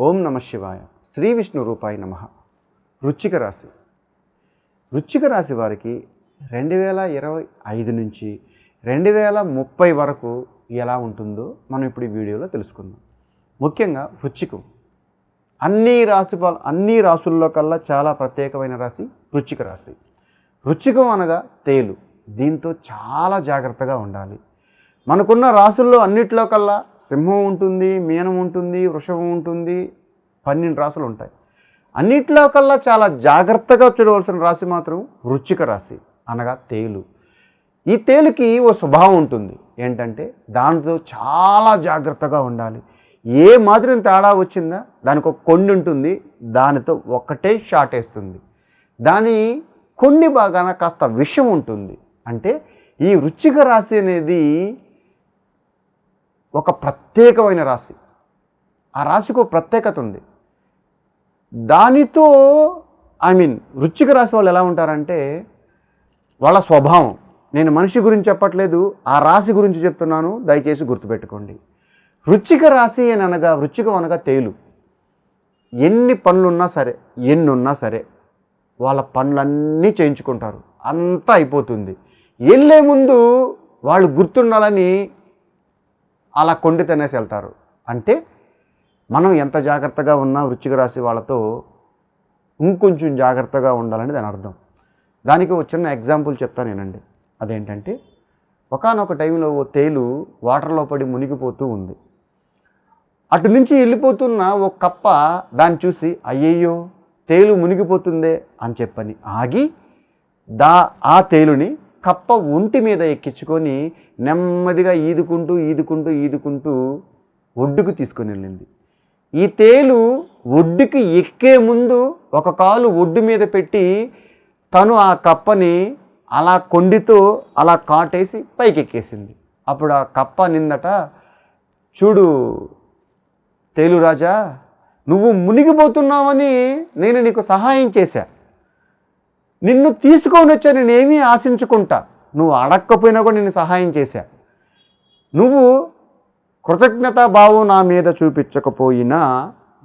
ఓం నమ శివాయ. శ్రీ విష్ణు రూపాయి నమ. వృచ్చిక రాశి. వృచ్చిక రాశి వారికి రెండు వేల ఇరవై ఐదు నుంచి రెండు వేల ముప్పై వరకు ఎలా ఉంటుందో మనం ఇప్పుడు ఈ వీడియోలో తెలుసుకుందాం. ముఖ్యంగా వృచ్చికం. అన్ని రాశి అన్ని రాసుల్లో కల్లా చాలా ప్రత్యేకమైన రాశి వృచ్చిక రాశి. వృచ్చికం అనగా తేలు. దీంతో చాలా జాగ్రత్తగా ఉండాలి. మనకున్న రాసుల్లో అన్నిట్లో కల్లా సింహం ఉంటుంది మీనం ఉంటుంది వృషభం ఉంటుంది పన్నెండు రాసులు ఉంటాయి. అన్నిట్లో కల్లా చాలా జాగ్రత్తగా చూడవలసిన రాశి మాత్రం వృచ్చిక రాశి అనగా తేలు. ఈ తేలుకి ఓ స్వభావం ఉంటుంది. ఏంటంటే దానితో చాలా జాగ్రత్తగా ఉండాలి. ఏ మాత్రం తేడా వచ్చిందా దానికి ఒక కొండి ఉంటుంది దానితో ఒక్కటే షాట్ వేస్తుంది. దాని కొన్ని బాగాన కాస్త విషం ఉంటుంది. అంటే ఈ వృచ్చిక రాశి అనేది ఒక ప్రత్యేకమైన రాశి. ఆ రాశికి ప్రత్యేకత ఉంది. దానితో ఐ మీన్ వృచ్చిక రాశి వాళ్ళు ఎలా ఉంటారంటే వాళ్ళ స్వభావం. నేను మనిషి గురించి చెప్పట్లేదు ఆ రాశి గురించి చెప్తున్నాను దయచేసి గుర్తుపెట్టుకోండి. వృచ్చిక రాశి అని అనగా వృచ్చికం అనగా తేలు. ఎన్ని పనులున్నా సరే ఎన్ని ఉన్నా సరే వాళ్ళ పనులన్నీ చేయించుకుంటారు. అంతా అయిపోతుంది. వెళ్ళే ముందు వాళ్ళు గుర్తుండాలని అలా కొండి తినేసి వెళ్తారు. అంటే మనం ఎంత జాగ్రత్తగా ఉన్నా వృచ్చిక రాశి వాళ్ళతో ఇంకొంచెం జాగ్రత్తగా ఉండాలని దాని అర్థం. దానికి ఒక చిన్న ఎగ్జాంపుల్ చెప్తాను నేనండి. అదేంటంటే ఒకనొక టైంలో ఓ తేలు వాటర్లో పడి మునిగిపోతూ ఉంది. అటు నుంచి వెళ్ళిపోతున్న ఓ కప్ప దాన్ని చూసి అయ్యయ్యో తేలు మునిగిపోతుందే అని చెప్పని ఆగి దా ఆ తేలుని కప్ప ఒంటి మీద ఎక్కించుకొని నెమ్మదిగా ఈదుకుంటూ ఈదుకుంటూ ఈదుకుంటూ ఒడ్డుకు తీసుకొని వెళ్ళింది. ఈ తేలు ఒడ్డుకి ఎక్కే ముందు ఒక కాలు ఒడ్డు మీద పెట్టి తను ఆ కప్పని అలా కొండితో అలా కాటేసి పైకి ఎక్కేసింది అప్పుడు ఆ కప్ప నిందట చూడు తేలురాజా నువ్వు మునిగిపోతున్నావని నేను నీకు సహాయం చేశా. నిన్ను తీసుకొని వచ్చా నేనేమీ ఆశించుకుంటా. నువ్వు అడక్కపోయినా కూడా నేను సహాయం చేశా. నువ్వు కృతజ్ఞతా భావం నా మీద చూపించకపోయినా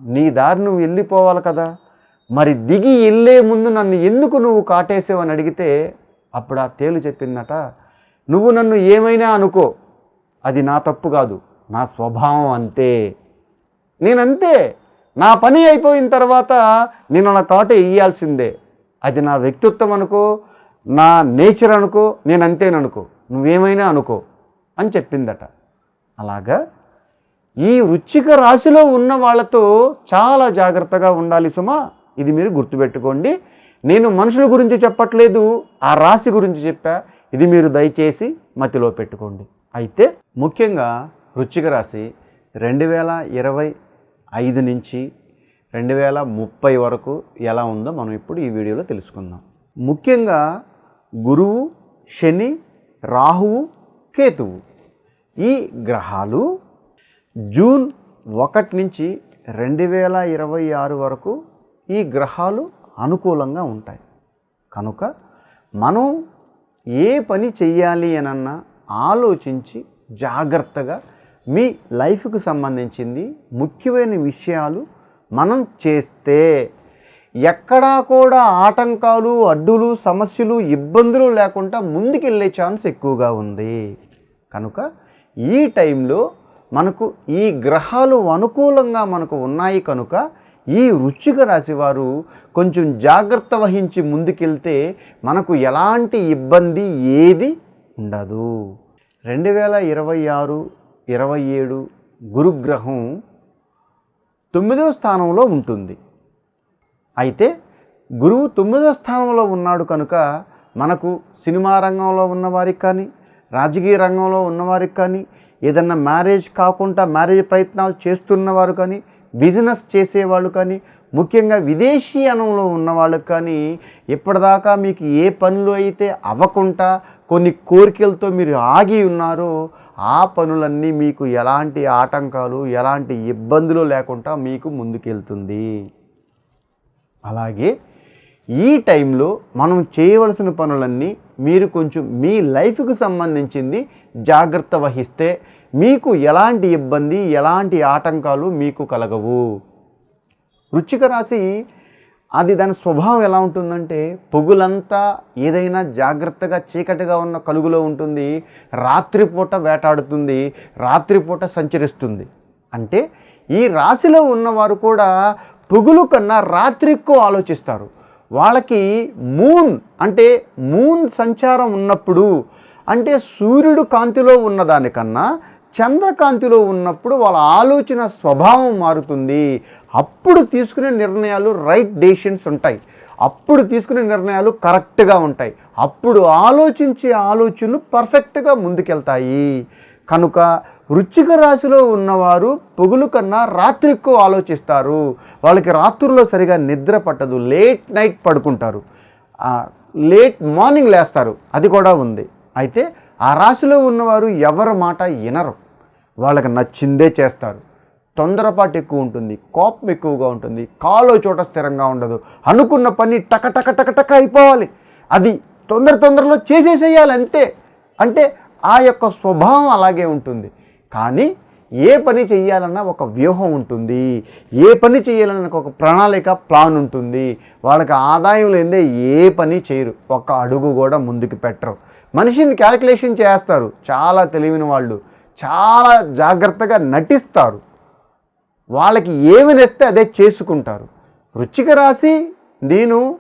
నీ దారి నువ్వు వెళ్ళిపోవాలి కదా. మరి దిగి వెళ్ళే ముందు నన్ను ఎందుకు నువ్వు కాటేసావని అడిగితే అప్పుడు ఆ తేలు చెప్పిందట నువ్వు నన్ను ఏమైనా అనుకో అది నా తప్పు కాదు నా స్వభావం అంతే. నేనంతే. నా పని అయిపోయిన తర్వాత నేను అలా తోట వేయాల్సిందే అది నా వ్యక్తిత్వం అనుకో నా నేచర్ అనుకో నేను అంతేననుకో నువ్వేమైనా అనుకో అని చెప్పిందట. అలాగా ఈ వృచ్చిక రాశిలో ఉన్న వాళ్ళతో చాలా జాగ్రత్తగా ఉండాలి సుమా. ఇది మీరు గుర్తుపెట్టుకోండి. నేను మనుషుల గురించి చెప్పట్లేదు ఆ రాశి గురించి చెప్పా. ఇది మీరు దయచేసి మతిలో పెట్టుకోండి. అయితే ముఖ్యంగా వృచ్చిక రాశి రెండు వేల ఇరవై ఐదు నుంచి రెండు వేల ముప్పై వరకు ఎలా ఉందో మనం ఇప్పుడు ఈ వీడియోలో తెలుసుకుందాం. ముఖ్యంగా గురువు శని రాహువు కేతువు. ఈ గ్రహాలు జూన్ ఒకటి నుంచి రెండు వేల ఇరవై ఆరు వరకు ఈ గ్రహాలు అనుకూలంగా ఉంటాయి. కనుక మనం ఏ పని చెయ్యాలి అనన్నా ఆలోచించి జాగ్రత్తగా మీ లైఫ్కు సంబంధించింది ముఖ్యమైన విషయాలు మనం చేస్తే ఎక్కడా కూడా ఆటంకాలు అడ్డులు సమస్యలు ఇబ్బందులు లేకుండా ముందుకెళ్ళే ఛాన్స్ ఎక్కువగా ఉంది. కనుక ఈ టైంలో మనకు ఈ గ్రహాలు అనుకూలంగా మనకు ఉన్నాయి కనుక ఈ రుచిక రాశి వారు కొంచెం జాగ్రత్త వహించి ముందుకెళ్తే మనకు ఎలాంటి ఇబ్బంది ఏది ఉండదు. రెండు వేల ఇరవై ఆరు ఇరవై ఏడు గురుగ్రహం తొమ్మిదవ స్థానంలో ఉంటుంది. అయితే గురువు తొమ్మిదో స్థానంలో ఉన్నాడు కనుక మనకు సినిమా రంగంలో ఉన్నవారికి కానీ రాజకీయ రంగంలో ఉన్నవారికి కానీ ఏదన్నా మ్యారేజ్ కాకుండా మ్యారేజ్ ప్రయత్నాలు చేస్తున్నవారు కానీ బిజినెస్ చేసేవాళ్ళు కానీ ముఖ్యంగా విదేశీయానంలో ఉన్న వాళ్ళకి కానీ ఇప్పటిదాకా మీకు ఏ పనులు అయితే అవ్వకుండా కొన్ని కోరికలతో మీరు ఆగి ఉన్నారో ఆ పనులన్నీ మీకు ఎలాంటి ఆటంకాలు ఎలాంటి ఇబ్బందులు లేకుండా మీకు ముందుకెళ్తుంది. అలాగే ఈ టైంలో మనం చేయవలసిన పనులన్నీ మీరు కొంచెం మీ లైఫ్కు సంబంధించింది జాగ్రత్త వహిస్తే మీకు ఎలాంటి ఇబ్బంది ఎలాంటి ఆటంకాలు మీకు కలగవు. వృచ్చిక రాశి అది దాని స్వభావం ఎలా ఉంటుందంటే పొగులంతా ఏదైనా జాగ్రత్తగా చీకటిగా ఉన్న కలుగులో ఉంటుంది రాత్రిపూట వేటాడుతుంది రాత్రిపూట సంచరిస్తుంది. అంటే ఈ రాశిలో ఉన్నవారు కూడా పొగులు కన్నా రాత్రి ఎక్కువ ఆలోచిస్తారు. వాళ్ళకి మూన్ అంటే మూన్ సంచారం ఉన్నప్పుడు అంటే సూర్యుడు కాంతిలో ఉన్నదానికన్నా చంద్రకాంతిలో ఉన్నప్పుడు వాళ్ళ ఆలోచన స్వభావం మారుతుంది. అప్పుడు తీసుకునే నిర్ణయాలు రైట్ డెసిషన్స్ ఉంటాయి. అప్పుడు తీసుకునే నిర్ణయాలు కరెక్ట్గా ఉంటాయి. అప్పుడు ఆలోచించే ఆలోచనలు పర్ఫెక్ట్గా ముందుకెళ్తాయి. కనుక వృచ్చిక రాశిలో ఉన్నవారు పొగులు కన్నా రాత్రి ఎక్కువ ఆలోచిస్తారు. వాళ్ళకి రాత్రుల్లో సరిగా నిద్ర పట్టదు. లేట్ నైట్ పడుకుంటారు. లేట్ మార్నింగ్ లేస్తారు. అది కూడా ఉంది. అయితే ఆ రాశిలో ఉన్నవారు ఎవరి మాట వినరు. వాళ్ళకి నచ్చిందే చేస్తారు. తొందరపాటు ఎక్కువ ఉంటుంది. కోపం ఎక్కువగా ఉంటుంది. కాలో చోట స్థిరంగా ఉండదు. అనుకున్న పని టక టక టక టక అయిపోవాలి. అది తొందర తొందరలో చేసేసేయాలి అంతే. అంటే ఆ యొక్క స్వభావం అలాగే ఉంటుంది. కానీ ఏ పని చేయాలన్నా ఒక వ్యూహం ఉంటుంది. ఏ పని చేయాలన్నా ఒక ప్రణాళిక ప్లాన్ ఉంటుంది. వాళ్ళకి ఆదాయం లేదే ఏ పని చేయరు. ఒక్క అడుగు కూడా ముందుకు పెట్టరు. మనిషిని క్యాలిక్యులేషన్ చేస్తారు. చాలా తెలివిన వాళ్ళు. చాలా జాగ్రత్తగా నటిస్తారు. వాళ్ళకి ఏమి నస్తే అదే చేసుకుంటారు. వృచ్చిక రాశి నేను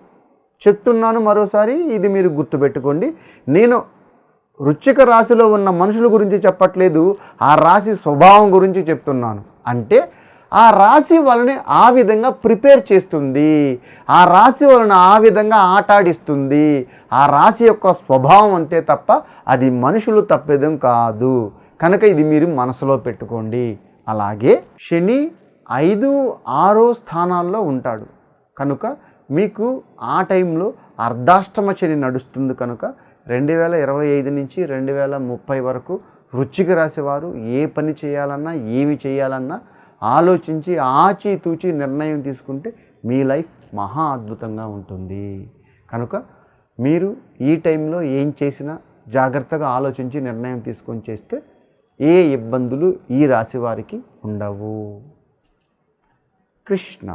చెప్తున్నాను మరోసారి ఇది మీరు గుర్తుపెట్టుకోండి. నేను వృచ్చిక రాశిలో ఉన్న మనుషుల గురించి చెప్పట్లేదు ఆ రాశి స్వభావం గురించి చెప్తున్నాను. అంటే ఆ రాశి వాళ్ళని ఆ విధంగా ప్రిపేర్ చేస్తుంది. ఆ రాశి వాళ్ళని ఆ విధంగా ఆటాడిస్తుంది. ఆ రాశి యొక్క స్వభావం అంతే తప్ప అది మనుషులు తప్పేదం కాదు. కనుక ఇది మీరు మనసులో పెట్టుకోండి. అలాగే శని ఐదు ఆరో స్థానాల్లో ఉంటాడు. కనుక మీకు ఆ టైంలో అర్ధాష్టమ శని నడుస్తుంది కనుక రెండు వేల ఇరవై ఐదు నుంచి రెండు వేల ముప్పై వరకు వృచ్చిక రాసేవారు ఏ పని చేయాలన్నా ఏమి చేయాలన్నా ఆలోచించి ఆచితూచి నిర్ణయం తీసుకుంటే మీ లైఫ్ మహా అద్భుతంగా ఉంటుంది. కనుక మీరు ఈ టైంలో ఏం చేసినా జాగ్రత్తగా ఆలోచించి నిర్ణయం తీసుకొని చేస్తే ఏ ఇబ్బందులు ఈ రాశి వారికి ఉండవు. కృష్ణ